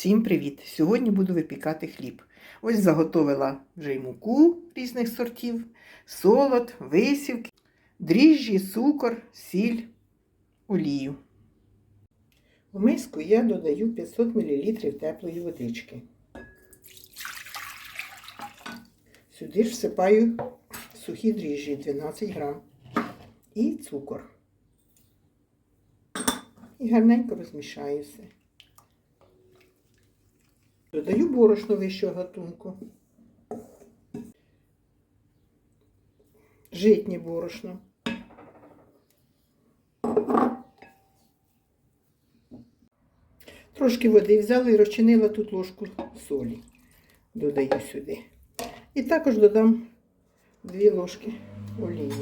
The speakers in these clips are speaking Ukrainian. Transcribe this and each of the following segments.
Всім привіт! Сьогодні буду випікати хліб. Ось заготовила вже й муку різних сортів, солод, висівки, дріжджі, цукор, сіль, олію. У миску я додаю 500 мл теплої водички. Сюди ж всипаю сухі дріжджі 12 грам і цукор. І гарненько розмішаю все. Додаю борошно вищого гатунку. Житнє борошно. Трошки води взяла і розчинила тут ложку солі. Додаю сюди. І також додам дві ложки олії.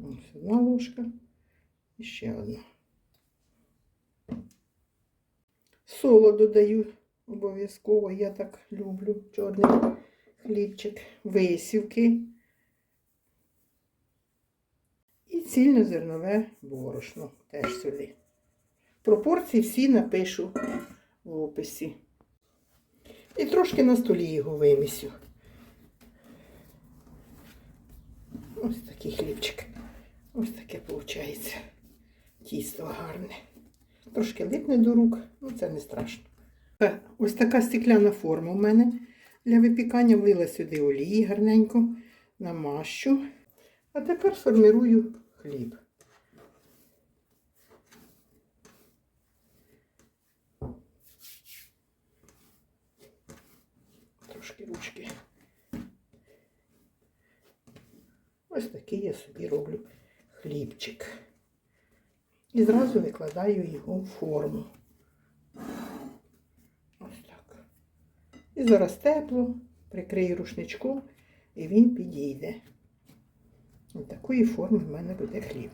Ось одна ложка і ще одна. Соло додаю обов'язково, я так люблю чорний хлібчик, висівки і цільнозернове борошно теж сюди. Пропорції всі напишу в описі. І трошки на столі його вимісю. Ось такий хлібчик. Ось таке виходить. Тісто гарне. Трошки липне до рук, ну це не страшно. Ось така стекляна форма у мене для випікання. Влила сюди олії гарненько, намащу. А тепер формирую хліб. Трошки ручки. Ось такий я собі роблю хлібчик. І зразу викладаю його в форму. Ось так. І зараз тепло, прикрию рушничком, і він підійде. Ось такої форми в мене буде хліб.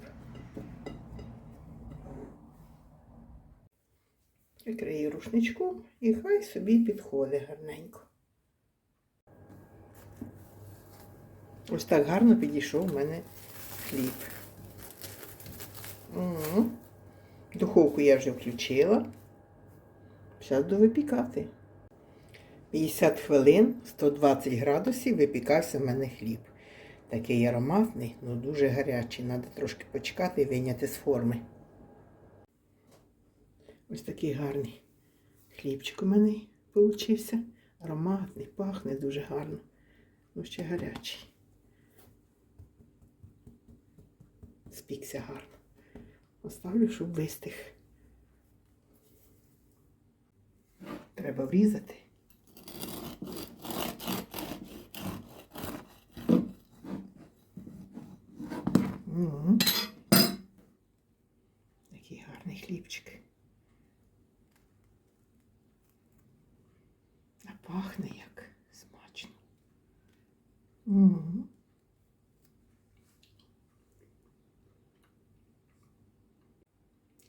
Прикрию рушничком і хай собі підходить гарненько. Ось так гарно підійшов в мене хліб. Угу. Духовку я вже включила. Зараз до випікати. 50 хвилин, 120 градусів випікався в мене хліб. Такий ароматний, ну дуже гарячий. Треба трошки почекати і вийняти з форми. Ось такий гарний хлібчик у мене вийшов. Ароматний, пахне дуже гарно. Ну ще гарячий. Спікся гарно. Оставлю, щоб вистих. Треба врізати. Такий гарний хлібчик. А пахне як смачно. Угу.